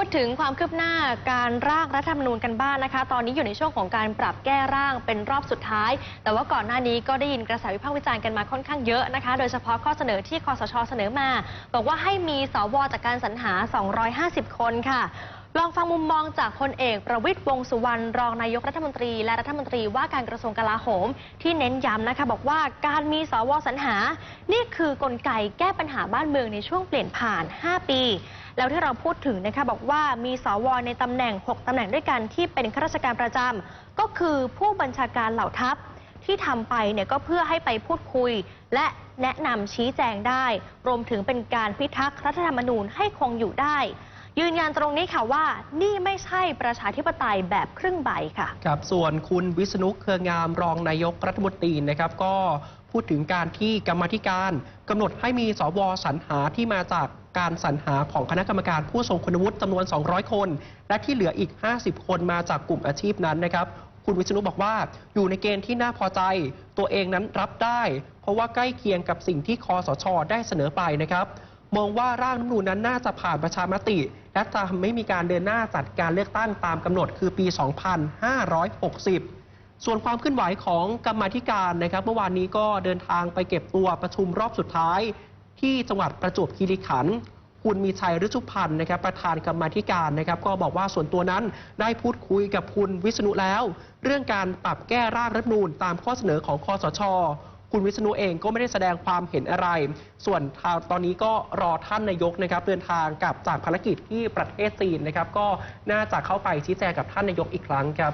พูดถึงความคืบหน้าการร่างรัฐธรรมนูญกันบ้างนะคะ ตอนนี้อยู่ในช่วงของการปรับแก้ร่างเป็นรอบสุดท้าย แต่ว่าก่อนหน้านี้ก็ได้ยินกระแสวิพากษ์วิจารณ์กันมาค่อนข้างเยอะนะคะ โดยเฉพาะข้อเสนอที่คอสช เสนอมา บอกว่าให้มีสวจากการสรรหา 250 คนค่ะ ลองฟังมุมมองจากพลเอกประวิตยวงษ์สุวรรณรองนายกรัฐมนตรี และรัฐมนตรีว่าการกระทรวงกลาโหม ที่เน้นย้ำนะคะ บอกว่าการมีสวสรรหา นี่คือกลไกแก้ปัญหาบ้านเมืองในช่วงเปลี่ยนผ่าน 5 ปี แล้วที่เราพูดถึงนะคะบอกว่ามีสวในตำแหน่ง 6ตำแหน่งด้วยกันที่เป็นข้าราชการประจำก็คือผู้บัญชาการเหล่าทัพที่ทำไปเนี่ยก็เพื่อให้ไปพูดคุย และแนะนำชี้แจงได้ รวมถึงเป็นการพิทักษ์รัฐธรรมนูญให้คงอยู่ได้ ยืนยันตรงนี้ค่ะว่านี่ไม่ใช่ประชาธิปไตยแบบครึ่งใบค่ะ ครับส่วนคุณวิษณุเครืองามรองนายกรัฐมนตรีนะครับ ก็พูดถึงการที่กรรมธิการกำหนดให้มีสวสรรหาที่มาจากการสรรหาของคณะกรรมการผู้ทรงคุณวุฒิจำนวน 200 คน และที่เหลืออีก 50 คนมาจากกลุ่มอาชีพนั้นนะครับคุณวิษณุบอกว่าอยู่ในเกณฑ์ที่น่าพอใจ ตัวเองนั้นรับได้ เพราะว่าใกล้เคียงกับสิ่งที่คอสช ได้เสนอไปนะครับ มองว่าร่างรัฐธรรมนูญนั้นน่าจะผ่านประชามติ และจะไม่มีการเดินหน้าจัดการเลือกตั้งตามกำหนดคือปี 2560 ส่วนความเคลื่อนไหวของกรรมาธิการนะครับ เมื่อวานนี้ก็เดินทางไปเก็บตัวประชุมรอบสุดท้าย ที่จังหวัดประจวบคีรีขันธ์คุณมีชัยฤชุพันธ์นะครับประธานกรรมาธิการนะครับ ก็บอกว่าส่วนตัวนั้นได้พูดคุยกับคุณวิษณุแล้ว เรื่องการปรับแก้ร่างรัฐธรรมนูญตามข้อเสนอของคอสช คุณวิษณุเองก็ไม่ได้แสดงความเห็นอะไร ส่วนตอนนี้ก็รอท่านนายกนะครับเดินทางกลับจากภารกิจที่ประเทศจีนนะครับก็น่าจะเข้าไปชี้แจงกับท่านนายกอีกครั้งครับ